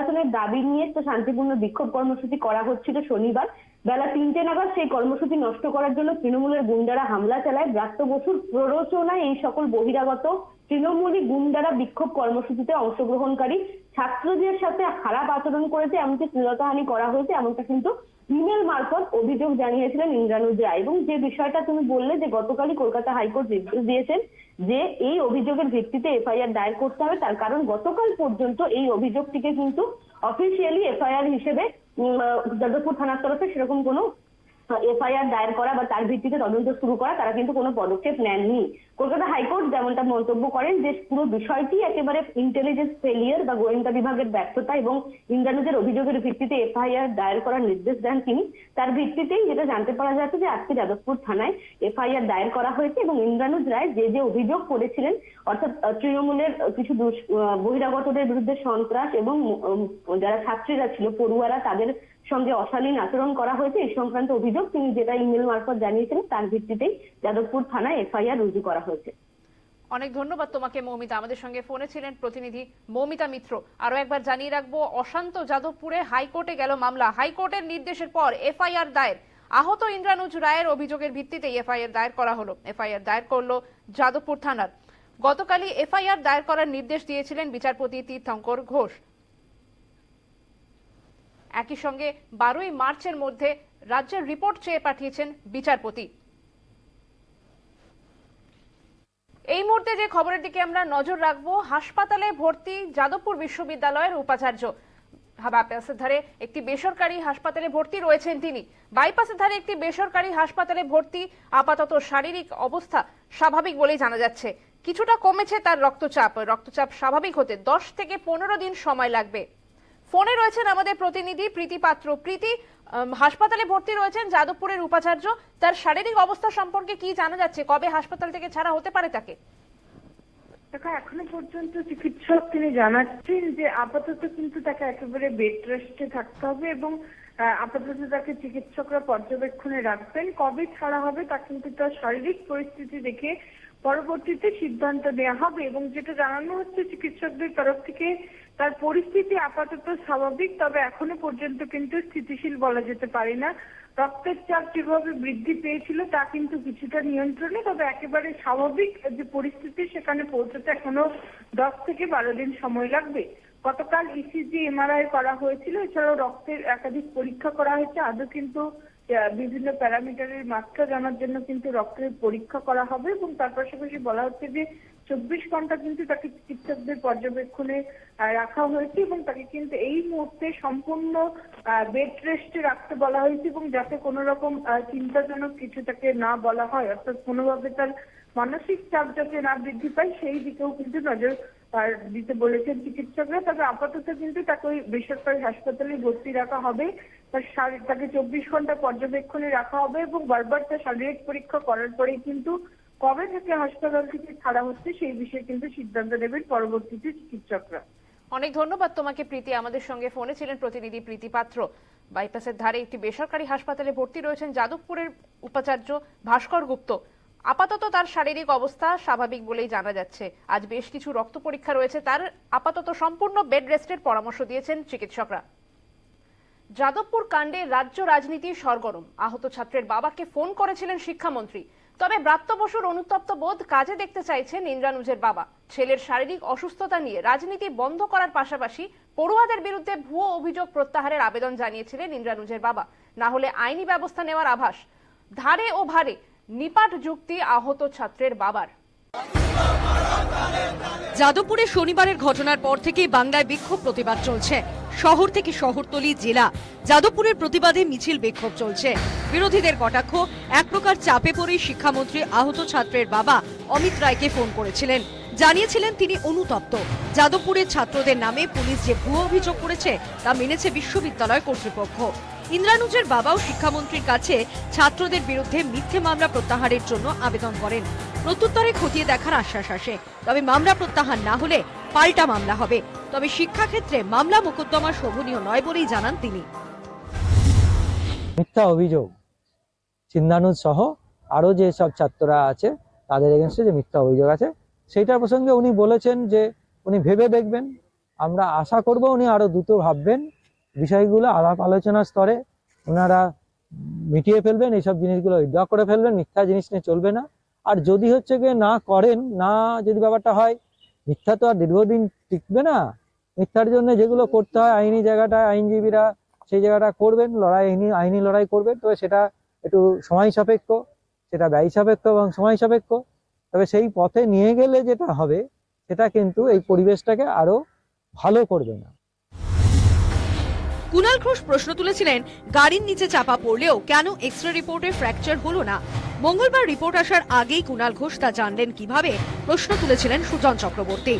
নির্বাচনের দাবি নিয়ে একটা শান্তিপূর্ণ বিক্ষোভ কর্মসূচি করা হচ্ছিল শনিবার। বেলা তিনটে নাগাদ সেই কর্মসূচি নষ্ট করার জন্য তৃণমূলের গুন্ডারা হামলা চালায়। ব্রাত্য বসুর প্ররোচনায় এই সকল বহিরাগত তৃণমূলী গুন্ডারা বিক্ষোভ কর্মসূচিতে অংশগ্রহণকারী ছাত্রদের সাথে খারাপ আচরণ করেছে, এমনকি শ্লীলতাহানি করা হয়েছে, এমনটা কিন্তু ইমেল মারফত অভিযোগ জানিয়েছিলেন ইন্দ্রানুজ এবং যে বিষয়টা তুমি বললে যে গতকালই কলকাতা হাইকোর্ট নির্দেশ দিয়েছেন যে এই অভিযোগের ভিত্তিতে এফআইআর দায়ের করতে হবে, তার কারণ গতকাল পর্যন্ত এই অভিযোগটিকে কিন্তু অফিসিয়ালি এফআইআর হিসেবে যাদবপুর থানার তরফে সেরকম কোনো এফআইআর দায়ের করা বা তার ভিত্তিতে তদন্ত শুরু করা, তারা কিন্তু কোনো পদক্ষেপ নেননি। কলকাতা হাইকোর্ট যেমনটা মন্তব্য করেন যে পুরো বিষয়টি একেবারে ইন্টেলিজেন্স ফেলিয়ার বা গোয়েন্দা বিভাগের ব্যর্থতা এবং ইন্দ্রানুজের অভিযোগের ভিত্তিতে এফআইআর দায়ের করার নির্দেশ দেন তিনি। তার ভিত্তিতেই যেটা জানতে পারা যাচ্ছে যে আজকে যাদবপুর থানায় এফআইআর দায়ের করা হয়েছে এবং ইন্দ্রানুজ রায় যে যে অভিযোগ করেছিলেন, অর্থাৎ তৃণমূলের কিছু বহিরাগতদের বিরুদ্ধে সন্ত্রাস এবং যারা ছাত্রীরা ছিল, পড়ুয়ারা, তাদের সঙ্গে অশালীন আচরণ করা হয়েছে এই সংক্রান্ত অভিযোগ তিনি যেটা ইমেল মারফত জানিয়েছিলেন। তার ভিত্তিতেই যাদবপুর থানায় এফআইআর রুজু করা হয়েছে। অনেক ধন্যবাদ তোমাকে মৌমিতা। আমাদের সঙ্গে ফোনে ছিলেন প্রতিনিধি মৌমিতা মিত্র। আরও একবার জানিয়ে রাখব, অশান্ত যাদবপুরে হাইকোর্টে গেল মামলা। হাইকোর্টের নির্দেশের পর এফআইআর দায়ের। আহত ইন্দ্রানুজ রায়ের অভিযোগের ভিত্তিতে এফআইআর দায়ের করা হলো। এফআইআর দায়ের করল যাদবপুর থানার। গতকালই এফআইআর দায়ের করার নির্দেশ দিয়েছিলেন বিচারপতি তীর্থঙ্কর ঘোষ। একই সঙ্গে বারোই মার্চের মধ্যে রাজ্যের রিপোর্ট চেয়ে পাঠিয়েছেন বিচারপতি। এই মুহূর্তে যে খবরের দিকে আমরা নজর রাখব, হাসপাতালে ভর্তি যাদবপুর বিশ্ববিদ্যালয়ের উপাচার্য। বাইপাসের ধারে একটি বেসরকারি হাসপাতালে ভর্তি রয়েছেন তিনি। বাইপাসের ধারে একটি বেসরকারি হাসপাতালে ভর্তি আপাতত শারীরিক অবস্থা স্বাভাবিক বলেই জানা যাচ্ছে। কিছুটা কমেছে তার রক্তচাপ। রক্তচাপ স্বাভাবিক হতে দশ থেকে পনেরো দিন সময় লাগবে। ফোনে রয়েছেন আমাদের প্রতিনিধি প্রীতি পাত্র। প্রীতি হাসপাতালে ভর্তি রয়েছেন যাদবপুরের উপাচার্য। তার শারীরিক অবস্থা সম্পর্কে কি জানা যাচ্ছে? কবে হাসপাতাল থেকে ছাড়া হতে পারে তাকে? দেখো, এখনও পর্যন্ত চিকিৎসক তিনি জানাচ্ছেন যে আপাতত কিন্তু তাকে একেবারে বেড রেস্টে থাকতে হবে এবং আপাতত তাকে চিকিৎসকরা পর্যবেক্ষণে রাখবেন। কবে ছাড়া হবে তা কিন্তু তার শারীরিক পরিস্থিতি দেখে পরবর্তীতে সিদ্ধান্ত নেওয়া হবে এবং যেটা জানানো হচ্ছে চিকিৎসকদের তরফ থেকে তার পরিস্থিতি আপাতত স্বাভাবিক, তবে এখনও পর্যন্ত কিন্তু স্থিতিশীল বলা যেতে পারে না। রক্তের চাপ যেভাবে বৃদ্ধি পেয়েছিল, তা কিন্তু কিছুটা নিয়ন্ত্রণে, তবে একেবারে স্বাভাবিক যে পরিস্থিতি, সেখানে পৌঁছতে এখনও দশ থেকে বারো দিন সময় লাগবে। গতকাল ইসিজি এমআরআই করা হয়েছিল, এছাড়াও রক্তের একাধিক পরীক্ষা করা হয়েছে, আদৌ কিন্তু বিভিন্ন প্যারামিটারের মাত্রা জানার জন্য কিন্তু রক্তের পরীক্ষা করা হবে এবং তার পাশাপাশি বলা হচ্ছে যে চব্বিশ ঘণ্টা কিন্তু তাকে চিকিৎসকদের পর্যবেক্ষণে রাখা হয়েছে এবং তাকে কিন্তু এই মুহূর্তে সম্পূর্ণ বেড রেস্টে রাখতে বলা হয়েছে এবং যাতে কোনো রকম চিন্তাজনক কিছু তাকে না বলা হয়, অর্থাৎ কোনোভাবে তার মানসিক চাপ যাতে না বৃদ্ধি পায়, সেই দিকেও কিন্তু নজর দিতে বলেছেন চিকিৎসকরা। তবে আপাতত কিন্তু তাকে ওই বেসরকারি হাসপাতালে ভর্তি রাখা হবে। তার শারীর- তাকে চব্বিশ ঘণ্টা পর্যবেক্ষণে রাখা হবে এবং বারবার তার শারীরিক পরীক্ষা করার পরেই কিন্তু কবে থেকে হাসপাতাল থেকে ছাড়া হচ্ছে সেই বিষয়ে কিন্তু সিদ্ধান্ত নেবেন পরবর্তীতে চিকিৎসকরা। অনেক ধন্যবাদ তোমাকে প্রীতি, আমাদের সঙ্গে ফোনে ছিলেন প্রতিনিধি প্রীতি পাত্র। বাইপাসের ধারে একটি বেসরকারি হাসপাতালে ভর্তি রয়েছেন যাদবপুরের উপাচার্য ভাস্কর গুপ্ত। আপাতত তার শারীরিক অবস্থা স্বাভাবিক বলেই জানা যাচ্ছে। আজ বেশ কিছু রক্ত পরীক্ষা রয়েছে, তার আপাতত সম্পূর্ণ বেড রেস্টের পরামর্শ দিয়েছেন চিকিৎসকরা। যাদবপুর কাণ্ডে রাজ্য রাজনীতি সরগরম। আহত ছাত্রের বাবাকে ফোন করেছিলেন শিক্ষামন্ত্রী। তবে ব্রাত্য বসুর অনুতপ্ত বোধ কাজে দেখতে চাইছেন ইন্দ্রানুজের বাবা। ছেলের শারীরিক অসুস্থতা নিয়ে রাজনীতি বন্ধ করার পাশাপাশি পড়ুয়াদের বিরুদ্ধে ভুয়ো অভিযোগ প্রত্যাহারের আবেদন জানিয়েছিলেন ইন্দ্রানুজের বাবা। না হলে আইনি ব্যবস্থা নেওয়ার আভাস। ধারে ও ভারে নিপাট যুক্তি আহত ছাত্রের বাবার। যাদবপুরে শনিবারের ঘটনার পর থেকে বাংলায় বিক্ষোভ প্রতিবাদ চলছে। শহর থেকে শহরতলি জেলা যাদবপুরের প্রতিবাদে মিছিল বিক্ষোভ চলছে। বিরোধীদের কটাক্ষ, এক প্রকার চাপে পড়েই শিক্ষামন্ত্রী আহত ছাত্রের বাবা অমিত রায়কে ফোন করেছিলেন। জানিয়েছিলেন তিনি অনুতপ্ত। যাদবপুরের ছাত্রদের নামে পুলিশ যে ভুয়ো অভিযোগ করেছে, তা মেনেছে বিশ্ববিদ্যালয় কর্তৃপক্ষ। ইন্দ্রানুজের বাবাও শিক্ষামন্ত্রীর কাছে ছাত্রদের বিরুদ্ধে মিথ্যে মামলা প্রত্যাহারের জন্য আবেদন করেন। প্রত্যুত্তরে খতিয়ে দেখার আশ্বাস আসে। তবে মামলা প্রত্যাহার না হলে পাল্টা মামলা হবে। তবে শিক্ষাক্ষেত্রে মামলা মোকদ্দমা শোভনীয় নয় বলেই জানান তিনি। মিথ্যা অভিযোগ। চিন্তানুজ সহ আরও যে সব ছাত্ররা আছে, তাদের এগেনস্টে যে মিথ্যা অভিযোগ আছে, সেইটার প্রসঙ্গে উনি বলেছেন যে উনি ভেবে দেখবেন। আমরা আশা করব উনি আরও দ্রুত ভাববেন। বিষয়গুলো আলাপ আলোচনার স্তরে ওনারা মিটিয়ে ফেলবেন, এইসব জিনিসগুলো উইড্র করে ফেলবেন, মিথ্যা জিনিস নিয়ে চলবে না। আর যদি হচ্ছে গিয়ে না করেন, না যদি ব্যাপারটা হয়, মিথ্যা তো আর দীর্ঘদিন টিকবে না। মিথ্যার জন্য যেগুলো করতে হয়, আইনি জায়গাটা, আইনজীবীরা সেই জায়গাটা করবেন, লড়াই, আইনি আইনি লড়াই করবেন, তবে সেটা একটু সময় সাপেক্ষ, সেটা ব্যয় সাপেক্ষ এবং সময় সাপেক্ষ। তবে সেই পথে নিয়ে গেলে যেটা হবে, সেটা কিন্তু এই পরিবেশটাকে আরও ভালো করবে না। কুণাল ঘোষ প্রশ্ন তুলেছিলেন, গাড়ির নিচে চাপা পড়লেও কেন এক্স রে রিপোর্টে ফ্র্যাকচার হলো না? মঙ্গলবার রিপোর্ট আসার আগেই কুনাল ঘোষ তা জানলেন কীভাবে? প্রশ্ন তুলেছিলেন সুজন চক্রবর্তী।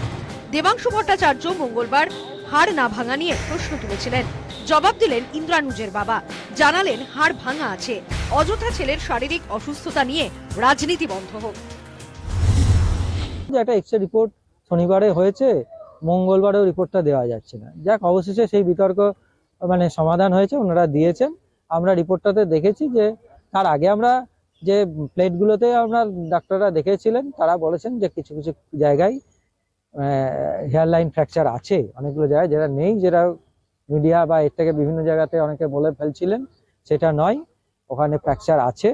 দেবাংশু ভট্টাচার্য মঙ্গলবার হাড় না ভাঙা নিয়ে প্রশ্ন তুলেছিলেন। জবাব দিলেন ইন্দ্রানুজের বাবা। জানালেন হাড় ভাঙা আছে। অযথা ছেলের শারীরিক অসুস্থতা নিয়ে রাজনীতি বন্ধ হোক। একটা এক্স রিপোর্ট শনিবারে হয়েছে, মঙ্গলবারেও রিপোর্টটা দেওয়া যাচ্ছে না। যাক, অবশেষে সেই বিতর্ক মানে সমাধান হয়েছে, ওনারা দিয়েছেন। আমরা রিপোর্টটাতে দেখেছি যে, তার আগে আমরা যে প্লেটগুলোতে আপনার ডাক্তাররা দেখেছিলেন, তারা বলেছেন যে কিছু কিছু জায়গায় হেয়ারলাইন ফ্র্যাকচার আছে, অনেকগুলো জায়গায় যেটা নেই যেটা মিডিয়া বা এর থেকে বিভিন্ন জায়গাতে অনেকে বলে ফেলছিলেন, সেটা নয়, ওখানে ফ্র্যাকচার আছে।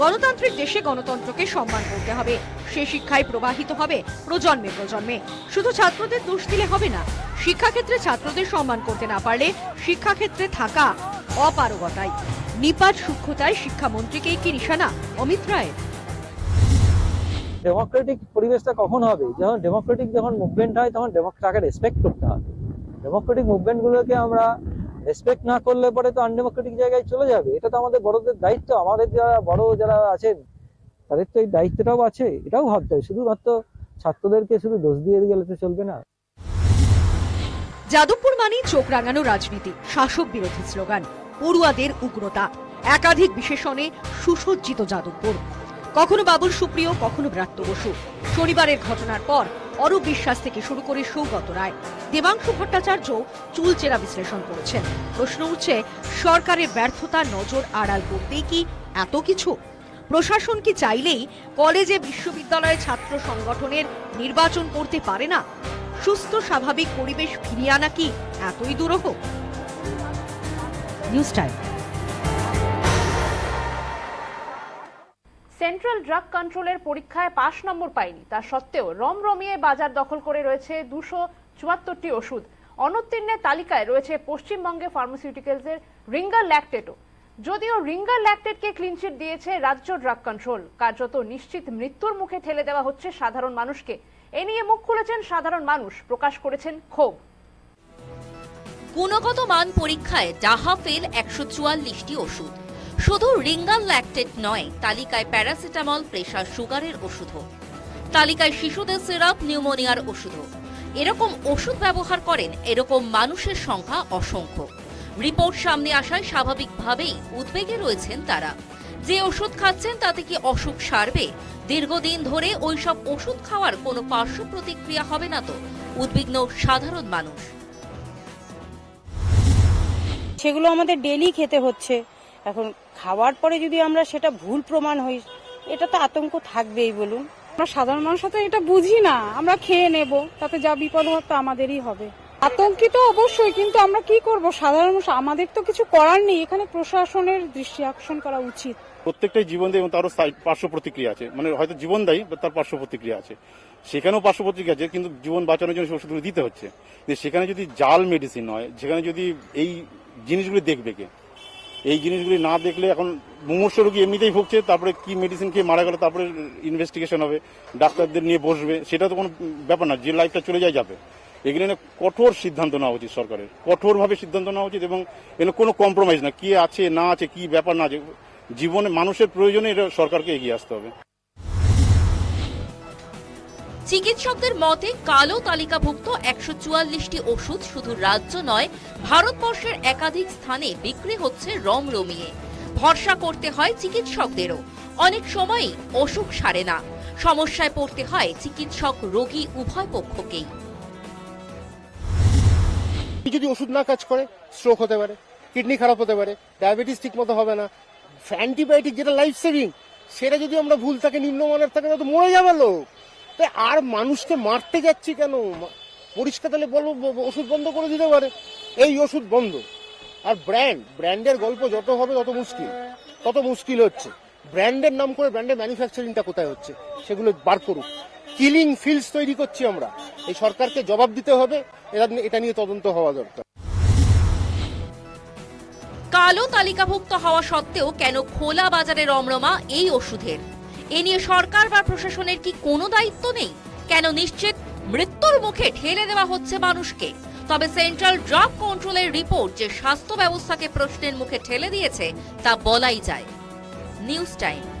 গণতান্ত্রিক দেশে গণতন্ত্রকে সম্মান করতে হবে। সে শিক্ষায় প্রবাহিত হবে প্রজন্মে প্রজন্মে। শুধু ছাত্রদের দোষ দিলে হবে না, শিক্ষাক্ষেত্রে ছাত্রদের সম্মান করতে না পারলে শিক্ষাক্ষেত্রে থাকা অপারগতাই নিপাট সূক্ষ্মতায় শিক্ষামন্ত্রীকেই কি নিশানা, অমিত রায়ের ডেমোক্রেটিক পরিবেশটা কখন হবে? যখন ডেমোক্রেটিক যখন মুভমেন্ট হয়, তখন ডেমোক্রেটাকে রেসপেক্ট করতে হবে। ডেমোক্রেটিক মুভমেন্টগুলোকে আমরা রেসপেক্ট না করলে পরে তো আনডেমোক্রেটিক জায়গায় চলে যাবে। এটা তো আমাদের বড়দের দায়িত্ব। আমাদের যারা বড় যারা আছেন, তাদের তো এই দায়িত্বটাও আছে, এটাও ভাবতে হবে। শুধুমাত্র ছাত্রদেরকে শুধু দোষ দিয়ে গেলে তো চলবে না। যাদবপুর মানেই চোখ রাঙানো রাজনীতি, শাসক বিরোধী স্লোগান, পড়ুয়াদের উগ্রতা, একাধিক বিশেষণে সুসজ্জিত যাদবপুর। কখনো বাবুল সুপ্রিয়, কখনো ব্রাত্য বসু। শনিবারের ঘটনার পর অরূপ বিশ্বাস থেকে শুরু করে সৌগত রায়। দেবাংশু ভট্টাচার্য চুলচেরা বিশ্লেষণ করেছেন। প্রশ্ন উঠছে, সরকারের ব্যর্থতা নজর আড়াল করতেই কি এত কিছু? প্রশাসন কি চাইলেই কলেজে বিশ্ববিদ্যালয়ে ছাত্র সংগঠনের নির্বাচন করতে পারে না? সুস্থ, স্বাভাবিক পরিবেশ ফিরিয়ে আনা কি এতই দুরূহ? News time. সেন্ট্রাল ড্রাগ কন্ট্রোলের পরীক্ষায় পাশ নম্বর পায়নি। তা সত্ত্বেও রমরমিয়ে বাজার দখল করে রয়েছে দুশো চুয়াত্তরটি ওষুধ। অনুত্তীর্ণের তালিকায় রয়েছে পশ্চিমবঙ্গে ফার্মাসিউটিক্যালসের রিঙ্গার ল্যাকটেটও যদিও রিঙ্গার ল্যাকটেটকে ক্লিনচিট দিয়েছে রাজ্য ড্রাগ কন্ট্রোল, কার্যত নিশ্চিত মৃত্যুর মুখে ঠেলে দেওয়া হচ্ছে সাধারণ মানুষকে। এ নিয়ে মুখ খুলেছেন সাধারণ মানুষ, প্রকাশ করেছেন ক্ষোভ। গুণগত মান পরীক্ষায় ডাহা ফেল একশো চুয়াল্লিশটি ওষুধ। শুধু রিঙ্গাল ল্যাকটেট নয়, তালিকায় প্যারাসিটামল প্রেশার সুগারের ওষুধও। তালিকায় শিশুদের সিরাপ, নিউমোনিয়ার ওষুধও। এরকম ওষুধ ব্যবহার করেন, এরকম মানুষের সংখ্যা অসংখ্য। রিপোর্ট সামনে আসায় স্বাভাবিকভাবেই উদ্বেগে রয়েছেন তারা। যে ওষুধ খাচ্ছেন, তাতে কি অসুখ সারবে? দীর্ঘদিন ধরে ওইসব ওষুধ খাওয়ার কোনো পার্শ্ব প্রতিক্রিয়া হবে না তো, উদ্বিগ্ন সাধারণ মানুষ। সেগুলো আমাদের ডেলি খেতে হচ্ছে। এখন খাওয়ার পরে যদি আমরা সেটা ভুল প্রমাণ হই এটা তো আতঙ্ক থাকবেই বলুন। আমরা সাধারণ মানুষ তো এটা বুঝি না। আমরা খেয়ে নেব তাতে যা বিপদ হওয়ার তো আমাদেরই হবে। আতঙ্কিত অবশ্যই কিন্তু আমরা কি করব? সাধারণ মানুষ আমাদের তো কিছু করার নেই। এখানে প্রশাসনের দৃষ্টি আকর্ষণ করা উচিত। প্রত্যেকটাই জীবন দেয় এবং তারও সাইড পার্শ্ব প্রতিক্রিয়া আছে। মানে হয়তো জীবন দেয় বা তার পার্শ্ব প্রতিক্রিয়া আছে। সেখানেও পার্শ্ব প্রতিক্রিয়া আছে কিন্তু জীবন বাঁচানোর জন্য ওষুধগুলো দিতে হচ্ছে। যে সেখানে যদি জাল মেডিসিন হয় সেখানে যদি এই জিনিসগুলি দেখবে কে? এই জিনিসগুলি না দেখলে এখন মুমূর্ষ রোগী এমনিতেই ভুগছে, তারপরে কি মেডিসিন খেয়ে মারা গেল, তারপরে ইনভেস্টিগেশন হবে, ডাক্তারদের নিয়ে বসবে, সেটা তো কোনো ব্যাপার না, যে লাইফটা চলে যায় যাবে। এগুলো নিয়ে কঠোর সিদ্ধান্ত নেওয়া উচিত সরকারের, কঠোরভাবে সিদ্ধান্ত নেওয়া উচিত এবং এর কোনো কম্প্রোমাইজ না, কি আছে, না আছে, কি ব্যাপার না আছে, জীবনে মানুষের প্রয়োজনে এটা সরকারকে এগিয়ে আসতে হবে। চিকিৎসকদের মতে, কালো তালিকাভুক্ত একশো চুয়াল্লিশটি ওষুধ শুধু রাজ্য নয়, ভারতবর্ষের একাধিক স্থানে বিক্রি হচ্ছে রমরমিয়ে ভরসা করতে হয় চিকিৎসকদেরও। অনেক সময়ই অসুখ সারে না। সমস্যায় পড়তে হয় চিকিৎসক রোগী উভয় পক্ষকেই। যদি ওষুধ না কাজ করে স্ট্রোক হতে পারে কিডনি খারাপ হতে পারে ডায়াবেটিস ঠিক মতো হবে না। অ্যান্টিবায়োটিক যেটা লাইফ সেভিং সেটা যদি আমরা ভুল থাকে, নিম্নমানের থাকে তো মরে যাবে লোক। তাই আর মানুষকে মারতে যাচ্ছি কেন? পরিষ্কার তাহলে বলো, ব- ব- ওষুধ বন্ধ করে দিতে পারে। এই ওষুধ বন্ধ। আর ব্র্যান্ড, ব্র্যান্ডের গল্প যত হবে তত মুশকিল। তত মুশকিল হচ্ছে। ব্র্যান্ডের নাম করে ব্র্যান্ডের ম্যানুফ্যাকচারিংটা কোথায় হচ্ছে, সেগুলো বার করুক কিলিং ফিল্ডস তৈরি করছি আমরা। এই সরকারকে জবাব দিতে হবে। এটা নিয়ে তদন্ত হওয়া দরকার। কালো তালিকাভুক্ত হওয়া সত্ত্বেও কেন খোলা বাজারে রমরমা এই ওষুধের? এ নিয়ে সরকার বা প্রশাসনের কি কোনো দায়িত্ব নেই? কেন নিশ্চিত মৃত্যুর মুখে ঠেলে দেওয়া হচ্ছে মানুষকে? তবে সেন্ট্রাল ড্রাগ কন্ট্রোলের রিপোর্ট যে স্বাস্থ্য ব্যবস্থাকে প্রশ্নের মুখে ঠেলে দিয়েছে, তা বলাই যায়। News time.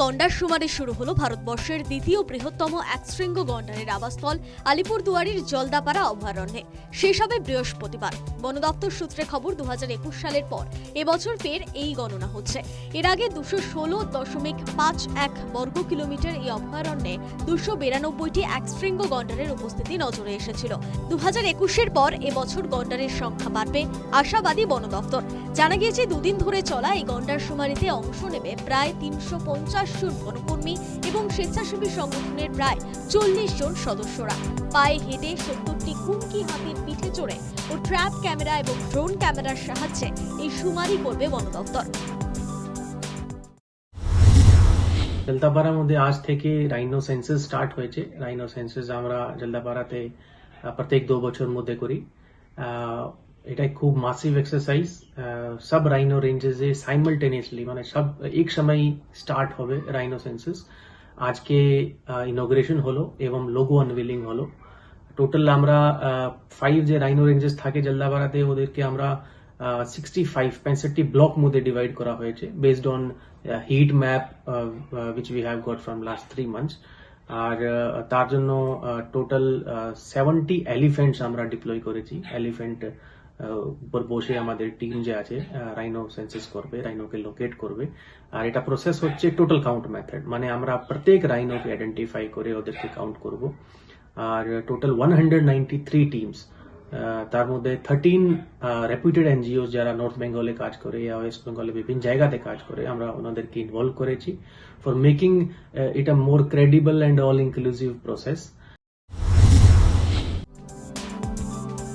গন্ডার সুমারে শুরু হলো ভারতবর্ষের দ্বিতীয় বৃহত্তম একশৃঙ্গ গন্ডারের আবাসস্থল আলিপুরদুয়ারির জলদাপাড়া অভয়ারণ্যে। শেষ হবে বৃহস্পতিবার। বন দপ্তর সূত্রে খবর, দুহাজার একুশ সালের পর এবছর ফের এই গণনা হচ্ছে। এর আগে দুশো ষোলো দশমিক পাঁচ এক বর্গ কিলোমিটার এই অভয়ারণ্যে দুশো বিরানব্বইটি একশৃঙ্গ গন্ডারের উপস্থিতি নজরে এসেছিল। দু হাজার একুশের পর এবছর গন্ডারের সংখ্যা বাড়বে, আশাবাদী বন দপ্তর। জানা গিয়েছে, দুদিন ধরে চলা এই গন্ডার শুমারিতে অংশ নেবে প্রায় তিনশো পঞ্চাশ জন বনকর্মী এবং স্বেচ্ছাসেবী সংগঠনের প্রায় চল্লিশ জন সদস্যরা। পায়ে হেঁটে সত্তরটি কুমকি হাতির পিঠে চড়ে ও ট্র্যাপ ক্যামেরা এবং ড্রোন ক্যামেরার সাহায্যে এই শুমারি করবে বন দপ্তর। জলদাপাড়ার মধ্যে আজ থেকে রাইনো সেন্সাস স্টার্ট হয়েছে। রাইনো সেন্সাস আমরা জলদাপাড়াতে প্রত্যেক দু বছর মধ্যে করি। আহ, এটা খুব মাসিভ এক্সারসাইজ সব রাইনো রেঞ্জেসে সাইমালটেনিয়াসলি মানে সব এক সময় স্টার্ট হবে রাইনো সেন্সাস আজকে ইনোগ্রেশন হলো এবং লোগো আনভিলিং হলো টোটাল আমরা ফাইভ যে রাইনো রেঞ্জেস থাকে জলদাপাড়াতে ওদেরকে আমরা সিক্সটি ফাইভ পঁয়ষট্টি ব্লক মধ্যে ডিভাইড করা হয়েছে based on heat map which we have got from last three months R ah, তার জন্য টোটাল সেভেন্টি এলিফেন্টস আমরা ডিপ্লয় করেছি এলিফেন্ট উপর বসে আমাদের টিম যে আছে রাইনো সেন্সাস করবে রাইনোকে লোকেট করবে। আর এটা প্রসেস হচ্ছে টোটাল কাউন্ট মেথড মানে আমরা প্রত্যেক রাইনোকে আইডেন্টিফাই করে ওদেরকে কাউন্ট করব। আর total one hundred ninety three teams তার মধ্যে থার্টিন রেপুটেড এনজিও যারা নর্থ বেঙ্গলে কাজ করে বা ওয়েস্ট বেঙ্গলে বিভিন্ন জায়গাতে কাজ করে, আমরা ওনাদেরকে ইনভলভ করেছি। For making a more credible and all inclusive process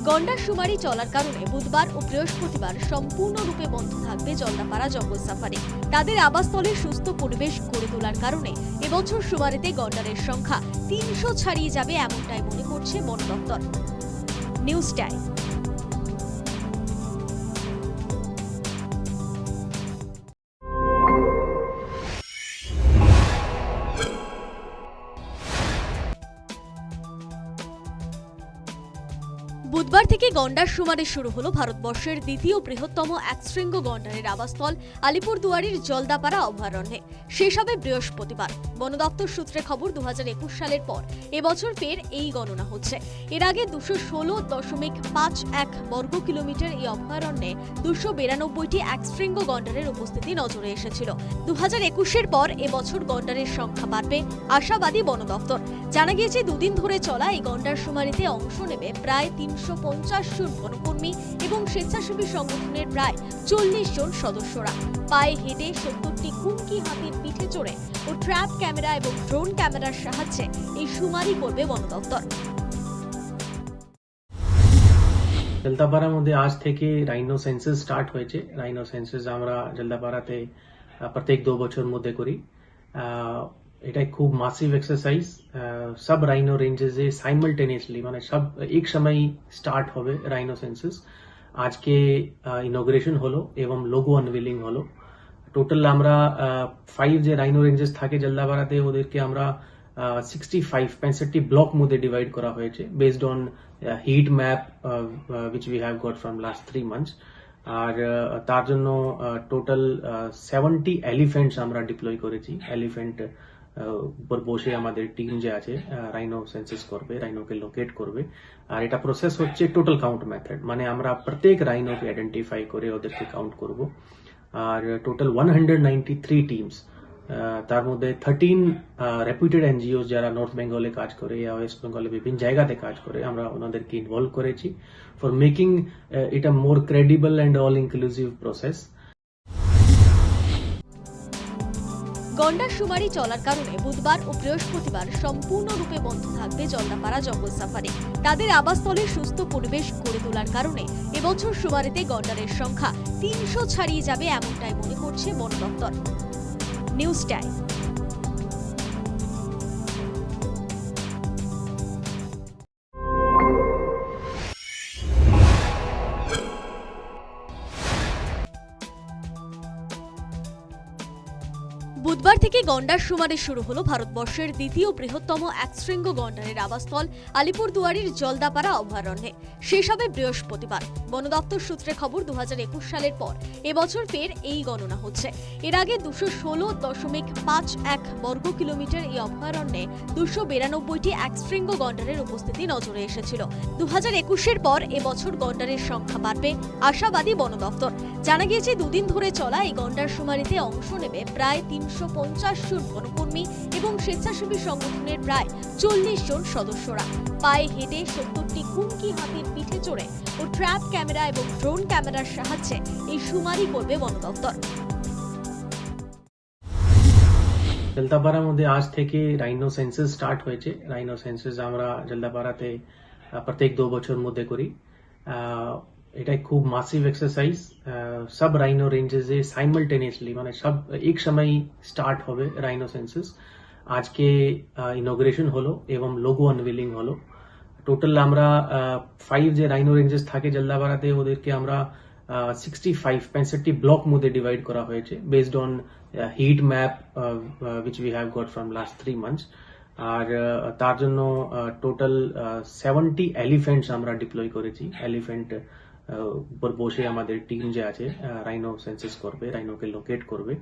গন্ডার শুমারি চলার কারণে বুধবার ও বৃহস্পতিবার সম্পূর্ণরূপে বন্ধ থাকবে জলদাপাড়া জঙ্গল সাফারি। তাদের আবাসস্থলে সুস্থ পরিবেশ গড়ে তোলার কারণে এবছর শুমারিতে গন্ডারের সংখ্যা তিনশো ছাড়িয়ে যাবে এমনটাই মনে করছে বন দপ্তর। News time. গন্ডার শুমারে শুরু হলো ভারতবর্ষের দ্বিতীয় বৃহত্তম একশৃঙ্গ গন্ডারের আবাসস্থল আলিপুরদুয়ারির জলদাপাড়া অভয়ারণ্যে। শেষ হবে বৃহস্পতিবার। বন দপ্তর সূত্রে খবর দু হাজার একুশ সালের পর এবছর ফের এই গণনা হচ্ছে। এর আগে দুশো ষোলো দশমিক পাঁচ এক বর্গ কিলোমিটার এই অভয়ারণ্যে দুশো বিরানব্বইটি একশৃঙ্গ গন্ডারের উপস্থিতি নজরে এসেছিল। দু হাজার একুশের পর এবছর গন্ডারের সংখ্যা বাড়বে আশাবাদী বন দপ্তর। জানা গিয়েছে, দুদিন ধরে চলা এই গন্ডার শুমারিতে অংশ নেবে প্রায় তিনশো পঞ্চাশ জন বনকর্মী এবং স্বেচ্ছাসেবী সংগঠনের প্রায় চল্লিশ জন সদস্যরা। পায়ে হেঁটে সত্তরটি কুমকি হাতির পিঠে চড়ে ও ট্র্যাপ ক্যামেরা এবং ড্রোন ক্যামেরার সাহায্যে এই শুমারি করবে বন দপ্তর। জলদাপাড়ার মধ্যে আজ থেকে রাইনো সেন্সেস স্টার্ট হয়েছে। রাইনো সেন্সেস আমরা জলদাপাড়াতে প্রত্যেক দু বছর মধ্যে করি। আহ, এটা খুব মাসিভ এক্সারসাইজ সব রাইনো রেঞ্জেসে সাইমালটেনিয়াসলি মানে সব এক সময় স্টার্ট হবে রাইনো সেন্সাস আজকে ইনোগ্রেশন হলো এবং লোগো আনভিলিং হলো টোটাল আমরা ফাইভ যে রাইনো রেঞ্জেস থাকে জলদাপাড়াতে ওদেরকে আমরা সিক্সটি ফাইভ পঁয়ষট্টি ব্লক মধ্যে ডিভাইড করা হয়েছে based on heat map which we have got from last three months R ah, তার জন্য টোটাল সেভেন্টি এলিফেন্টস আমরা ডিপ্লয় করেছি এলিফেন্ট উপর বসে আমাদের টিম যে আছে রাইনো সেন্সেস করবে রাইনোকে লোকেট করবে। আর এটা প্রসেস হচ্ছে টোটাল কাউন্ট মেথড মানে আমরা প্রত্যেক রাইনোকে আইডেন্টিফাই করে ওদেরকে কাউন্ট করব। আর total one hundred ninety three teams তার মধ্যে থার্টিন রেপুটেড এনজিও যারা নর্থ বেঙ্গলে কাজ করে বা ওয়েস্ট বেঙ্গলে বিভিন্ন জায়গাতে কাজ করে, আমরা ওনাদেরকে ইনভলভ করেছি। For making a more credible and all inclusive process গন্ডার শুমারি চলার কারণে বুধবার ও বৃহস্পতিবার সম্পূর্ণরূপে বন্ধ থাকবে জলদাপাড়া জঙ্গল সাফারি। তাদের আবাসস্থলে সুস্থ পরিবেশ গড়ে তোলার কারণে এবছর শুমারিতে গন্ডারের সংখ্যা তিনশো ছাড়িয়ে যাবে এমনটাই মনে করছে বন দপ্তর। News time. বুধবার থেকে গন্ডার শুমারি শুরু হলো ভারতবর্ষের দ্বিতীয় বৃহত্তম একশৃঙ্গ গন্ডারের আবাসস্থল আলিপুরদুয়ারির জলদাপাড়া অভয়ারণ্যে। শেষ হবে বৃহস্পতিবার। বন দপ্তর সূত্রে খবর, দুহাজার একুশ সালের পর এবছর ফের এই গণনা হচ্ছে। এর আগে দুশো ষোলো দশমিক পাঁচ এক বর্গ কিলোমিটার এই অভয়ারণ্যে দুশো বিরানব্বইটি একশৃঙ্গ গন্ডারের উপস্থিতি নজরে এসেছিল। দু হাজার একুশের পর এবছর গন্ডারের সংখ্যা বাড়বে, আশাবাদী বন দপ্তর। জানা গিয়েছে, দুদিন ধরে চলা এই গন্ডার শুমারিতে অংশ নেবে প্রায় তিনশো পঞ্চাশ জন বনকর্মী এবং স্বেচ্ছাসেবী সংগঠনের প্রায় চল্লিশ জন সদস্যরা। পায়ে হেঁটে সত্তরটি কুমকি হাতির পিঠে চড়ে ও ট্র্যাপ ক্যামেরা এবং ড্রোন ক্যামেরার সাহায্যে এই শুমারি করবে বন দপ্তর জলদাপাড়ার মধ্যে আজ থেকে রাইনো সেন্সেস স্টার্ট হয়েছে। রাইনো সেন্সেস আমরা জলদাপাড়াতে প্রত্যেক দু বছর মধ্যে করি। এটা খুব মাসিভ এক্সারসাইজ সব রাইনো রেঞ্জেসে সাইমালটেনিয়াসলি মানে সব, এক সময় স্টার্ট হবে রাইনো সেন্সেস আজকে ইনোগ্রেশন হলো এবং লোগো আনভিলিং হলো। টোটাল আমরা ফাইভ যে রাইনো রেঞ্জেস থাকে জলদাপাড়াতে, ওদেরকে আমরা সিক্সটি ফাইভ পঁয়ষট্টি ব্লক মধ্যে ডিভাইড করা হয়েছে based on heat map which we have got from last three months আর তার জন্য টোটাল সেভেন্টি এলিফেন্টস আমরা ডিপ্লয় করেছি। এলিফেন্ট উপর বসে আমাদের টিম যে আছে রাইনো সেন্সেস করবে রাইনোকে লোকেট করবে।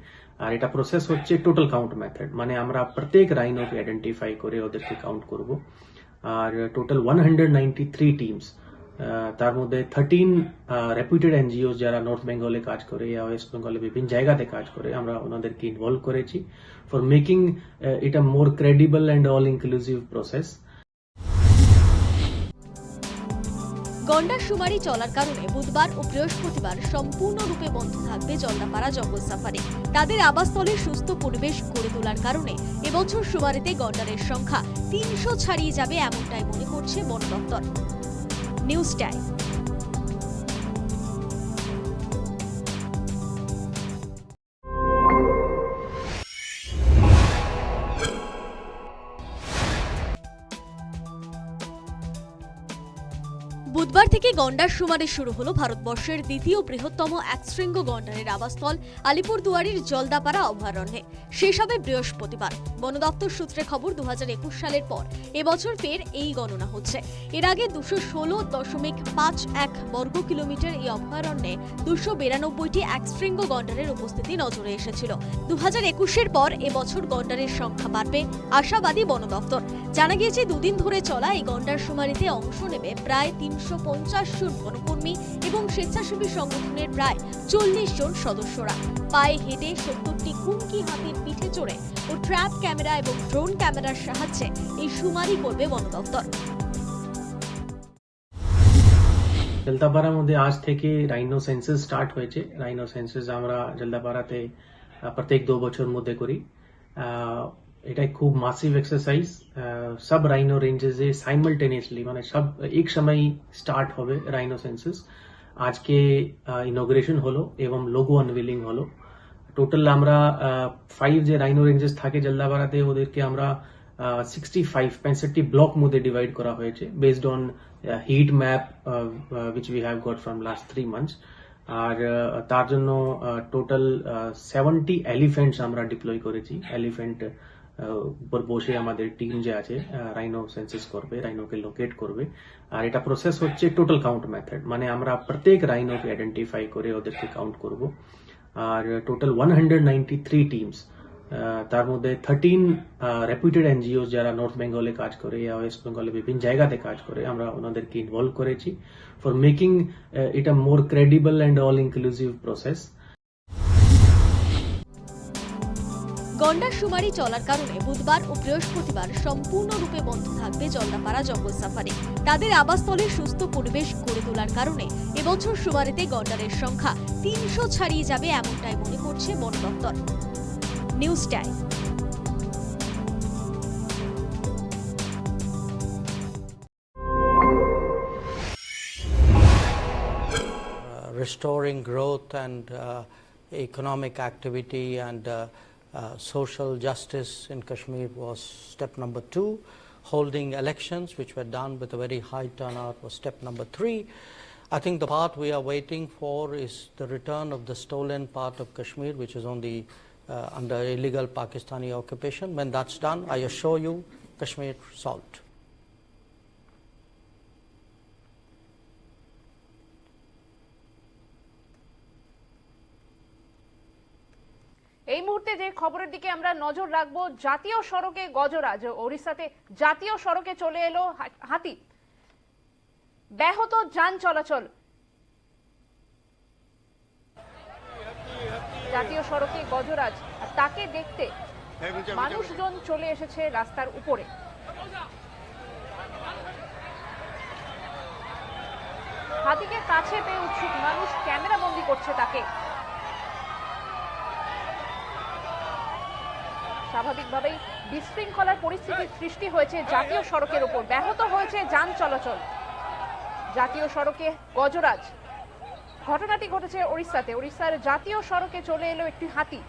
আর এটা প্রসেস হচ্ছে টোটাল কাউন্ট মেথড মানে আমরা প্রত্যেক রাইনোকে আইডেন্টিফাই করে ওদেরকে কাউন্ট করব। আর total one hundred three teams তার মধ্যে থার্টিন রেপুটেড এনজিও যারা নর্থ বেঙ্গলে কাজ করে ইয়া ওয়েস্ট বেঙ্গলে বিভিন্ন জায়গাতে কাজ করে, আমরা ওনাদেরকে ইনভলভ করেছি for making a more credible and all inclusive process গন্ডার শুমারি চলার কারণে বুধবার ও বৃহস্পতিবার সম্পূর্ণরূপে বন্ধ থাকবে জলদাপাড়া জঙ্গল সাফারি। তাদের আবাসস্থলে সুস্থ পরিবেশ গড়ে তোলার কারণে এবছর শুমারিতে গন্ডারের সংখ্যা তিনশো ছাড়িয়ে যাবে এমনটাই মনে করছে বন দপ্তর। News time. গন্ডার শুমারি শুরু হলো ভারতবর্ষের দ্বিতীয় বৃহত্তম একশৃঙ্গ গন্ডারের আবাসস্থল আলিপুরদুয়ারির জলদাপাড়া অভয়ারণ্যে। শেষ হবে বৃহস্পতিবার। বন দপ্তর সূত্রে খবর, দুহাজার একুশ সালের পর এবছর ফের এই গণনা হচ্ছে। এর আগে দুশো ষোলো দশমিক পাঁচ এক বর্গ কিলোমিটার এই অভয়ারণ্যে দুশো বিরানব্বইটি একশৃঙ্গ গন্ডারের উপস্থিতি নজরে এসেছিল। দু হাজার একুশের পর এবছর গন্ডারের সংখ্যা বাড়বে, আশাবাদী বন দপ্তর। জানা গিয়েছে, দুদিন ধরে চলা এই গন্ডার শুমারিতে অংশ নেবে প্রায় তিনশো পঞ্চাশ জন বনকর্মী এবং স্বেচ্ছাসেবী সংগঠনের প্রায় চল্লিশ জন সদস্যরা। পায়ে হেঁটে সত্তরটি কুমকি হাতির পিঠে চড়ে ও ট্র্যাপ ক্যামেরা এবং ড্রোন ক্যামেরার সাহায্যে এই শুমারি করবে বন দপ্তর। জলদাপাড়ার মধ্যে আজ থেকে রাইনো সেন্সেস স্টার্ট হয়েছে। রাইনো সেন্সেস আমরা জলদাপাড়াতে প্রত্যেক দু বছর মধ্যে করি। আহ, এটা খুব মাসিভ এক্সারসাইজ সব রাইনো রেঞ্জেসে সাইমালটেনিয়াসলি মানে সব এক সময় স্টার্ট হবে রাইনো সেন্সাস আজকে ইনোগ্রেশন হলো এবং লোগো আনভিলিং হলো। টোটাল আমরা ফাইভ যে রাইনো রেঞ্জেস থাকে জলদাপাড়াতে ওদেরকে আমরা সিক্সটি ফাইভ পঁয়ষট্টি ব্লক মধ্যে ডিভাইড করা হয়েছে based on heat map which we have got from last three months আর তার জন্য টোটাল সেভেন্টি এলিফেন্টস আমরা ডিপ্লয় করেছি। এলিফেন্ট উপর বসে আমাদের টিম যে আছে রাইনো সেন্সেস করবে রাইনোকে লোকেট করবে। আর এটা প্রসেস হচ্ছে টোটাল কাউন্ট মেথড মানে আমরা প্রত্যেক রাইনোকে আইডেন্টিফাই করে ওদেরকে কাউন্ট করব। আর total one hundred ninety three teams তার মধ্যে থার্টিন রেপুটেড এনজিও যারা নর্থ বেঙ্গলে কাজ করে বা ওয়েস্ট বেঙ্গলে বিভিন্ন জায়গাতে কাজ করে, আমরা ওনাদেরকে ইনভলভ করেছি। For making a more credible and all inclusive process গন্ডার সুমারি চলার কারণে বুধবার ও বৃহস্পতিবার সম্পূর্ণরূপে বন্ধ থাকবে জলদাপাড়া জঙ্গল সাফারি। তাদের আবাসস্থলে সুস্থ পরিবেশ গড়ে তোলার কারণে এবছর সুমারিতে গন্ডারের সংখ্যা তিনশো ছাড়িয়ে যাবে এমনটাই মনে করছে বন দপ্তর। News time. Uh, restoring growth and uh, economic activity and uh, uh, social justice in Kashmir was step number two. Holding elections, which were done with a very high turnout, was step number three. I think the part we are waiting for is the return of the stolen part of Kashmir, which is on the uh, under illegal Pakistani occupation. When that's done, I assure you, Kashmir solved. নজর রাখব। জাতীয় সড়কে গজরাজ ওড়িশাতে জাতীয় সড়কে চলে এলো হাতি। ব্যাহত যান চলাচল। জাতীয় সড়কে গজরাজ, তাকে দেখতে মানুষজন চলে এসেছে রাস্তার উপরে। হাতিকে কাছে পেয়ে উৎসুক মানুষ ক্যামেরা বন্দি করছে তাকে। স্বাভাবিকভাবেই বিশৃঙ্খলার পরিস্থিতির সৃষ্টি হয়েছে জাতীয় সড়কের ওপর ব্যাহত হয়েছে যান চলাচল। জাতীয় সড়কে গজরাজ। ঘটনাটি ঘটেছে ওড়িশাতে। ওড়িশার জাতীয় সড়কে চলে এলো একটি হাতি।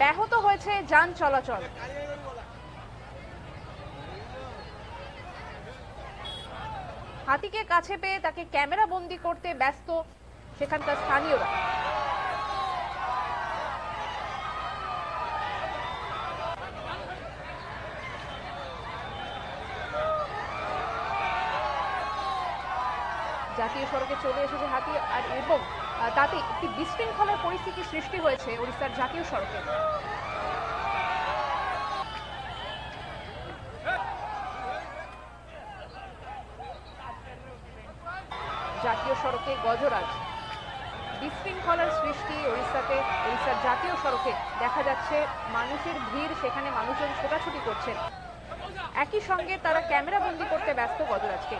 ব্যাহত হয়েছে যান চলাচল। হাতিকে কাছে পেয়ে তাকে ক্যামেরা বন্দি করতে ব্যস্ত সেখানকার স্থানীয়রা। জাতীয় সড়কে চলে এসেছে হাতি, আর এবং তাতে একটি বিশৃঙ্খলার পরিস্থিতি সৃষ্টি হয়েছে উড়িষ্যার জাতীয় সড়কে। জাতীয় সড়কে গজরাজ। বিশৃঙ্খলার সৃষ্টি ওড়িশাতে, ওড়িশার জাতীয় সড়কে দেখা যাচ্ছে মানুষের ভিড়, সেখানে মানুষজন ছোটাছুটি করছেন। একই সঙ্গে তারা ক্যামেরা বন্দি করতে ব্যস্ত গজরাজকে।